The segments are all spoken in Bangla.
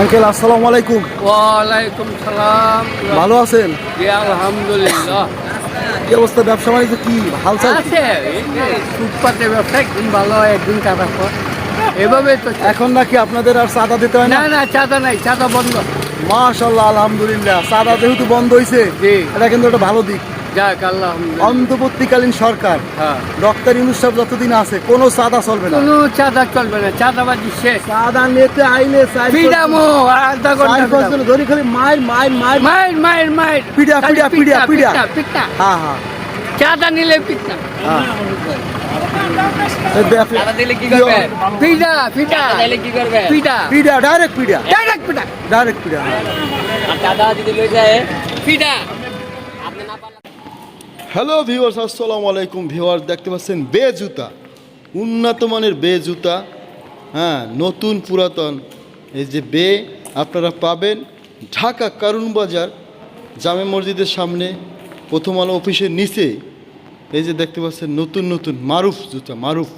আঙ্কেল আসসালামু আলাইকুম। ওয়ালাইকুম সালাম। ভালো আছেন? জি আলহামদুলিল্লাহ। কি অবস্থা? ব্যবসা বাণিজ্য কি? হাল চাল কি? আছে ফুটপাতে ব্যবসা একদিন ভালো হয় একদিন খারাপ হয়। এভাবে তো এখন নাকি আপনাদের আর চাঁদা দিতে হয় না? না চাঁদা নাই চাঁদা বন্ধ। মাশাল্লাহ আলহামদুলিল্লাহ চাঁদা যেহেতু বন্ধ হয়েছে। এটা কিন্তু একটা ভালো দিক। যাক অন্তর্বর্তীকালীন সরকার হ্যাঁ। ডক্টর ইউনুস সাহেব যতদিন আছে কোনো চাঁদা চলবে না। কোনো চাঁদা চলবে না চাঁদাবাজি শেষ। চাঁদা নিতে আইলে ফ্রিডামো আধা ঘণ্টা ধরি খালি মাইর মাইর মাইর। মাইর পিটা, খালি পিটা, পিটা, পিটা। পিটা হ্যাঁ হ্যাঁ। চাঁদা নিলে পিটা হ্যাঁ। এই দেখ- দিলে কি কি করবে? হবে? পিটা পিটা তাহলে কি করবে? পিটা পিড়া ডাইরেক্ট পিড়া। ডাইরেক্ট পিটা ডাইরেক্ট পিড়া। দাদা যদি লই যায়? হ্যালো ভিউয়ার্স আসসালামু আলাইকুম ভিউয়ার্স দেখতে পাচ্ছেন বে জুতা উন্নত মানের বে জুতা হ্যাঁ নতুন পুরাতন। এই যে বে, আপনারা পাবেন ঢাকা কারুন বাজার জামে মসজিদের সামনে, প্রথম আলো অফিসের নিচে। এই যে দেখতে পাচ্ছেন নতুন নতুন, মারুফ জুতা, মারুফ।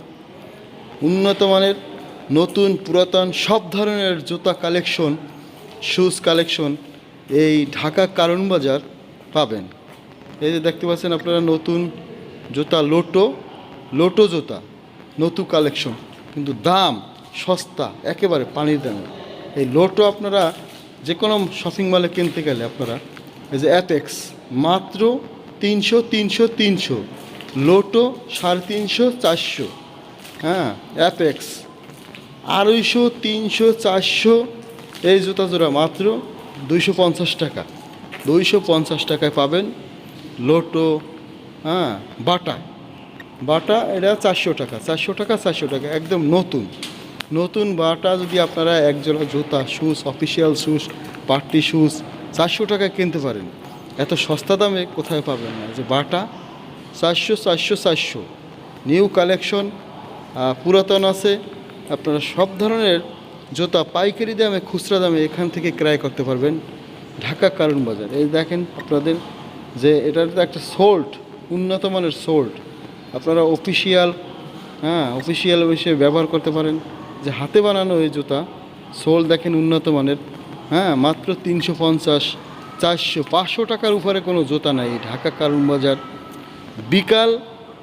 উন্নত মানের নতুন, পুরাতন, সব ধরনের জুতা কালেকশন শুজ কালেকশন এই ঢাকা কারণ বাজার পাবেন। এই যে দেখতে পাচ্ছেন আপনারা নতুন জুতা, লোটো লোটো জুতা, নতুন কালেকশন কিন্তু দাম সস্তা, একেবারে পানির দামে। এই লোটো আপনারা যে কোনো শপিং মলে কিনতে গেলে আপনারা এই যে অ্যাপেক্স মাত্র তিনশো তিনশো তিনশো, লোটো সাড়ে তিনশো, চারশো। হ্যাঁ অ্যাপেক্স আড়াইশো, তিনশো, চারশো, এই জুতা জোড়া মাত্র দুইশো পঞ্চাশ টাকা। দুইশো পঞ্চাশ টাকায় পাবেন লোটো হ্যাঁ বাটা। বাটা এটা চারশো টাকা চারশো টাকা চারশো টাকা, একদম নতুন। নতুন বাটা যদি আপনারা একজোড়া জুতা shoes official shoes party shoes চারশো টাকায় কিনতে পারেন। এত সস্তা দামে কোথায় পাবেন না? যে বাটা, চারশো চারশো চারশো। নিউ কালেকশন পুরাতন আছে। আপনারা সব ধরনের জুতা পাইকারি দামে, খুচরা দামে এখান থেকে ক্রয় করতে পারবেন। ঢাকা কারণ বাজার। এই দেখেন আপনাদের যে এটার তো একটা সোল্ট উন্নত মানের সোল্ট আপনারা অফিসিয়াল হ্যাঁ অফিসিয়াল হিসেবে ব্যবহার করতে পারেন। যে হাতে বানানো এই জুতা সোল দেখেন উন্নত মানের। হ্যাঁ মাত্র তিনশো পঞ্চাশ, চারশো, পাঁচশো টাকার উপরে কোনো জুতা নাই। ঢাকা কারণ বাজার। বিকাল